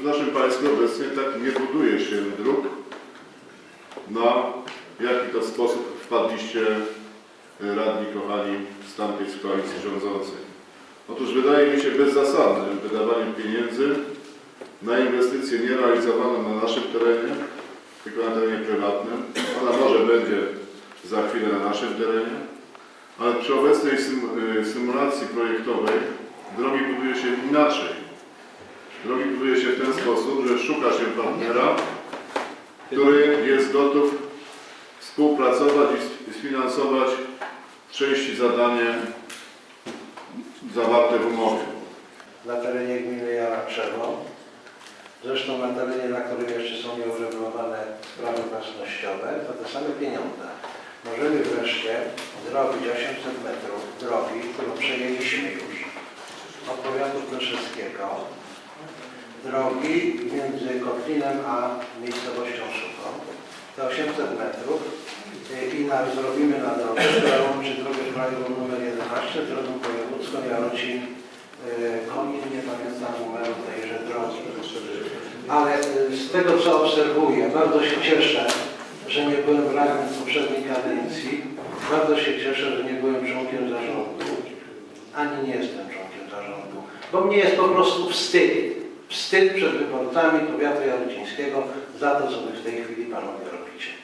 W naszym państwie obecnie tak nie buduje się dróg, na jaki to sposób wpadliście e, radni kochani z tamtej koalicji rządzącej. Otóż wydaje mi się bezzasadne wydawanie pieniędzy na inwestycje nierealizowane na naszym terenie, tylko na terenie prywatnym. Ona może będzie za chwilę na naszym terenie, ale przy obecnej y, symulacji projektowej drogi buduje się inaczej. Drogi buduje się w ten sposób, że szuka się partnera, który jest gotów współpracować i sfinansować części zadanie zawarte w umowie. na terenie gminy Jaraczewo. Zresztą na terenie, na którym jeszcze są nieuregulowane sprawy własnościowe, to te same pieniądze. Możemy wreszcie zrobić 800 metrów drogi, którą przejęliśmy już od powiatu Pleszewskiego. Drogi między Kotlinem a miejscowością Szuką. Te 800 metrów i na, zrobimy na drogę, która łączy drogę krajową nr 11 z drogą wojewódzką Jarocin Konin, nie pamiętam numeru tejże drogi. Ale y, z tego co obserwuję, bardzo się cieszę, że nie byłem radnym w poprzedniej kadencji. Bardzo się cieszę, że nie byłem członkiem zarządu. Ani nie jestem członkiem zarządu. Bo mnie jest po prostu wstyd. Wstyd przed wyborcami powiatu jarocińskiego za to, co wy w tej chwili panowie robicie.